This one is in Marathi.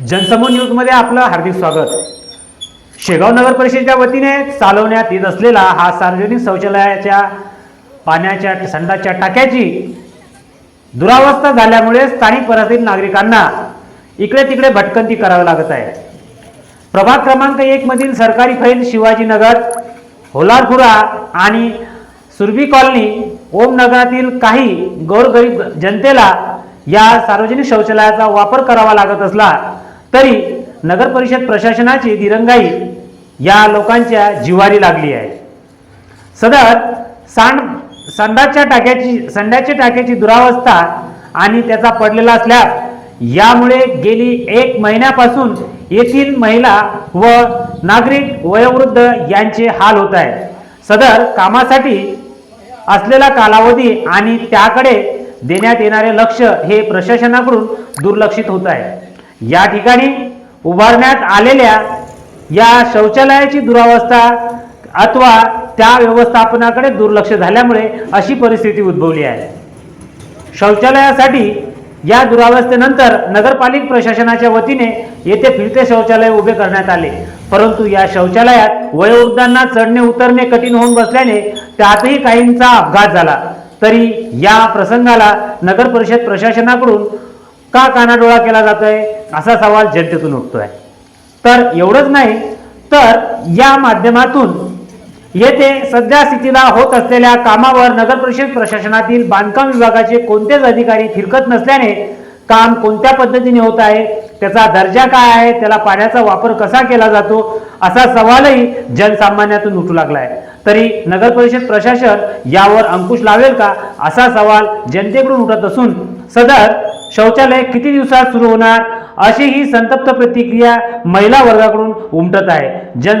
जनसमूह न्यूजमध्ये आपलं हार्दिक स्वागत. शेगाव नगर परिषदेच्या वतीने चालवण्यात येत असलेला हा सार्वजनिक शौचालयाच्या पाण्याच्या संडाच्या टाक्याची दुरावस्था झाल्यामुळे स्थानिक परिसरातील नागरिकांना इकडे तिकडे भटकंती करावी लागत आहे. प्रभाग क्रमांक एक मधील सरकारी फैल शिवाजीनगर होलारपुरा आणि सुरभी कॉलनी ओम नगरातील काही गोरगरीब जनतेला या सार्वजनिक शौचालयाचा वापर करावा लागत असला तरी नगर परिषद प्रशासनाची दिरंगाई या लोकांच्या जिवारी लागली आहे. सदर सांड संडाच्या टाक्याची संडाच्या टाक्याची दुरावस्था आणि त्याचा पडलेला स्लॅब यामुळे गेली एक महिन्यापासून येथील महिला व नागरिक वयोवृद्ध यांचे हाल होत आहे सदर कामासाठी असलेला कालावधी आणि त्याकडे देण्यात येणारे लक्ष हे प्रशासनाकडून दुर्लक्षित होत आहे. या ठिकाणी उभारण्यात आलेल्या या शौचालयाची दुरावस्था अथवा त्या व्यवस्थापनाकडे दुर्लक्ष झाल्यामुळे अशी परिस्थिती उद्भवली आहे. शौचालयासाठी या दुरावस्थेनंतर नगरपालिका प्रशासनाच्या वतीने येथे फिरते शौचालय उभे करण्यात आले. परंतु या शौचालयात वयोवृद्धांना चढणे उतरणे कठीण होऊन बसल्याने त्यातही काहींचा अपघात झाला. तरी या प्रसंगाला नगर परिषद प्रशासनाकडून का कानाडोळा केला जातोय? असा सवाल जनतेतून उठतोय. तर एवढंच नाही तर या माध्यमातून येथे सध्या स्थितीला होत असलेल्या कामावर नगर परिषद प्रशासनातील बांधकाम विभागाचे कोणतेच अधिकारी फिरकत नसल्याने काम कोणत्या पद्धतीने होत आहे त्याचा दर्जा काय आहे त्याला पाण्याचा वापर कसा केला जातो असा सवालही जनसामान्यातून उठू लागलाय. तरी नगर परिषद प्रशासन यावर अंकुश लावेल का असा सवाल जनतेकडून उठत असून सदर शौचालय किती दिवसात सुरू होणार? अशी ही संतप्त प्रतिक्रिया महिला वर्गाकडून उमटत आहे. जन